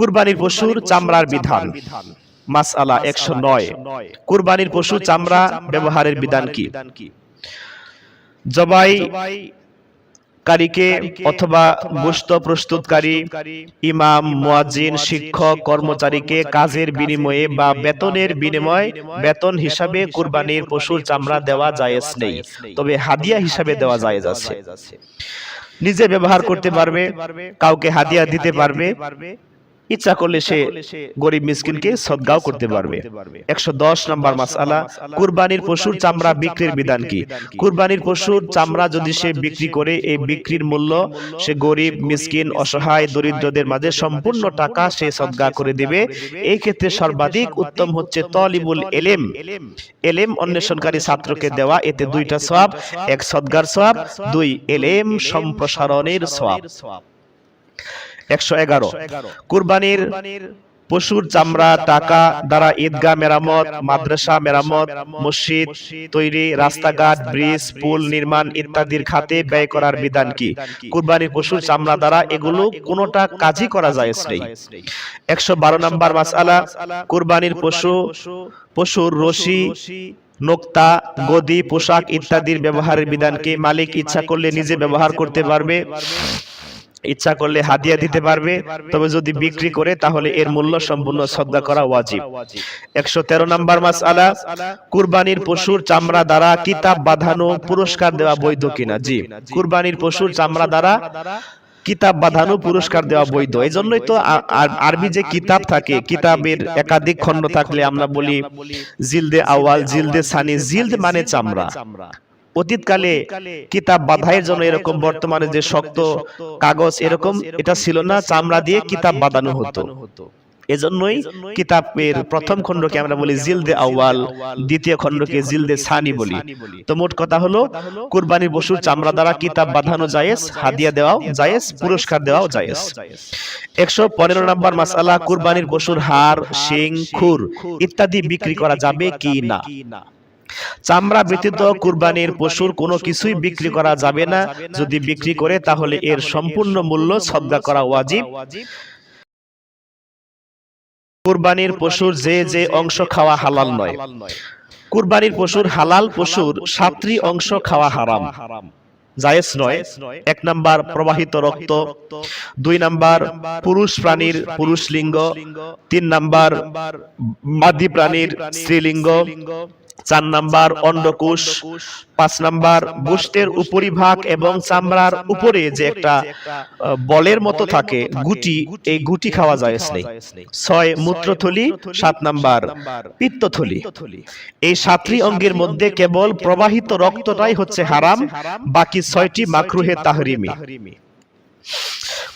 কুরবানির পশুর চামড়ার বিধান। মাসআলা একশো নয়। কুরবানির পশু চামড়া ব্যবহারের বিধান কি? জবাই কারীকে অথবা গোশত প্রস্তুতকারী ইমাম মুয়াজ্জিন শিক্ষক কর্মচারীকে কাজের বিনিময়ে বা বেতনের বিনিময়ে বেতন হিসাবে কুরবানির পশুর চামড়া দেওয়া জায়েজ নেই। তবে হাদিয়া হিসাবে দেওয়া জায়েজ আছে। নিজে ব্যবহার করতে পারবে কাউকে হাদিয়া দিতে পারবে ইচ্ছা করলে সে গরিব মিসকিনকে সদগাও করতে পারবে। একশো দশ নম্বর মাসালা কুরবানির পশুর চামড়া বিক্রির বিধান কি? কুরবানির পশুর চামড়া যদি সে বিক্রি করে এই বিক্রির মূল্য সে গরিব মিসকিন অসহায় দরিদ্রদের মাঝে সম্পূর্ণ টাকা সে সদগা করে দিবে। এই ক্ষেত্রে সর্বাধিক উত্তম হচ্ছে তলিবুল এলেম। এলেম। অন্বেষণকারী ছাত্রকে দেওয়া এতে দুইটা সওয়াব এক সদগার সওয়াব দুই এলেম সম্প্রসারণের সওয়াব। একশো এগারো। কুরবানির পশুর চামড়া টাকা দ্বারা ঈদগাহ মেরামত মাদ্রাসা মেরামত মসজিদ তৈরি রাস্তাঘাট ব্রিজ পুল নির্মাণ ইত্যাদির খাতে ব্যয় করার বিধান কি? কুরবানির পশুর চামড়া দ্বারা এগুলো কোনোটা কাজই করা যায় নেই। একশো বারো নম্বর মাসালা কুরবানির পশু পশুর রশি নোক্তা গদি পোশাক ইত্যাদির ব্যবহারের বিধানকে মালিক ইচ্ছা করলে নিজে ব্যবহার করতে পারবে? ইচ্ছা করলে হাদিয়া দিতে পারবে তবে যদি বিক্রি করে তাহলে এর মূল্য সম্পূর্ণ শ্রদ্ধা করা ওয়াজিব। একশো তেরো নম্বর মাস আলা কুরবানির পশুর চামড়া দ্বারা কিতাব বাঁধানো পুরস্কার দেওয়া বৈধ কিনা? জি কুরবানির পশুর চামড়া দ্বারা কিতাব বাঁধানো পুরস্কার দেওয়া বৈধ। এই জন্যই তো আরবি যে কিতাব থাকে কিতাবের একাধিক খণ্ড থাকলে আমরা বলি জিলদে আওয়াল জিলদে সানি। জিলদ মানে চামড়া। অতীতকালে কিতাব বাধাইয়ের জন্য এরকম বর্তমানে যে শক্ত কাগজ এরকম এটা ছিল না চামড়া দিয়ে কিতাব বাঁধানো হতো। এজন্যই কিতাবের প্রথম খণ্ডকে আমরা বলি জিলদে আউয়াল দ্বিতীয় খণ্ডকে জিলদে সানি বলি। তো মোট কথা হলো কুরবানির বসুর চামড়া দ্বারা কিতাব বাঁধানো জায়েজ হাদিয়া দেওয়াও জায়েজ পুরস্কার দেওয়াও জায়েজ। একশো পনেরো নম্বর মাসালা কুরবানির বসুর হার শিং খুর ইত্যাদি বিক্রি করা যাবে কি না? চামড়া ব্যতীত কুরবানির পশুর কোনো কিছুই বিক্রি করা যাবে না। যদি বিক্রি করে তাহলে এর সম্পূর্ণ মূল্য সদ্গা করা ওয়াজিব। কুরবানির পশুর যে যে অংশ খাওয়া হালাল নয়। কুরবানির পশুর হালাল পশুর সাতটি অংশ খাওয়া হারাম। জায়েজ নয়। এক নাম্বার প্রবাহিত রক্ত। দুই নাম্বার পুরুষ প্রাণীর পুরুষ লিঙ্গ। তিন নাম্বার মাদি প্রাণীর স্ত্রীলিঙ্গ। চার নাম্বার অন্ডকোষ, পাঁচ নাম্বার গোষ্ঠের উপরিভাগ এবং চামড়ার উপরে যে একটা বলের মতো থাকে, গুটি, এই গুটি খাওয়া যায় নেই ছয় মূত্রথলি, সাত নাম্বার পিত্তথলি। এই সাতটি অঙ্গের মধ্যে কেবল প্রবাহিত রক্তটাই হচ্ছে হারাম, বাকি ছয়টি মাকরুহে তাহরিমি।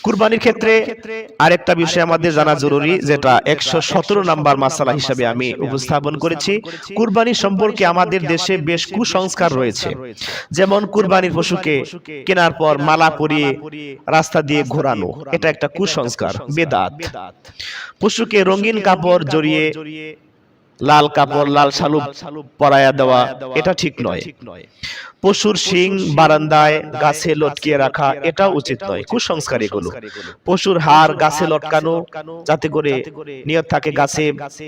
কুরবানির ক্ষেত্রে আরেকটা বিষয় আমাদের জানা জরুরি, যেটা একশো সতেরো নাম্বার মাসালা হিসাবে আমি উপস্থাপন করেছি। কুরবানি সম্পর্কে আমাদের দেশে বেশ কুসংস্কার রয়েছে। যেমন কুরবানির পশুকে কেনার পর মালা পরিয়ে রাস্তা দিয়ে ঘোরানো, এটা একটা কুসংস্কার, বেদাত। পশুকে রঙিন কাপড় জড়িয়ে লাল কাপড় লাল শালু পরায়া দেওয়া এটা ঠিক নয়। পশুর শিং বারান্দায় গাছে লটকিয়ে রাখা এটা উচিত নয়। কুসংস্কার এগুলো পশুর হাড় গাছে লটকানো যাতে করে নিয়ত থাকে গাছে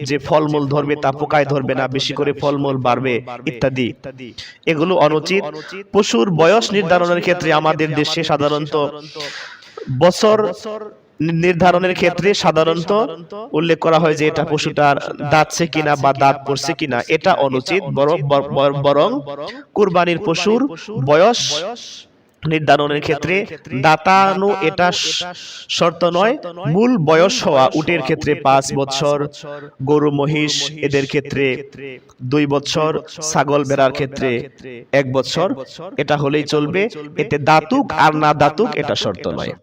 যে ফলমূল ধরবে তা পোকায় ধরবে না বেশি করে ফলমূল বাড়বে ইত্যাদি। এগুলো অনুচিত। পশুর বয়স নির্ধারণের ক্ষেত্রে আমাদের দেশে সাধারণত বছর নির্ধারণের ক্ষেত্রে সাধারণত উল্লেখ করা হয় যে এটা পশুটার দাঁতছে কিনা বা দাঁত পড়ছে কিনা, এটা অনুচিত, বরং কুরবানির পশুর বয়স নির্ধারণের ক্ষেত্রে দাতানু এটা শর্ত নয়, মূল বয়স হওয়া উটের ক্ষেত্রে পাঁচ বছর গরু, মহিষ, এদের ক্ষেত্রে দুই বছর ছাগল বেড়ার ক্ষেত্রে এক বছর এটা হলেই চলবে, এতে দাতুক আর না দাতুক এটা শর্ত নয়।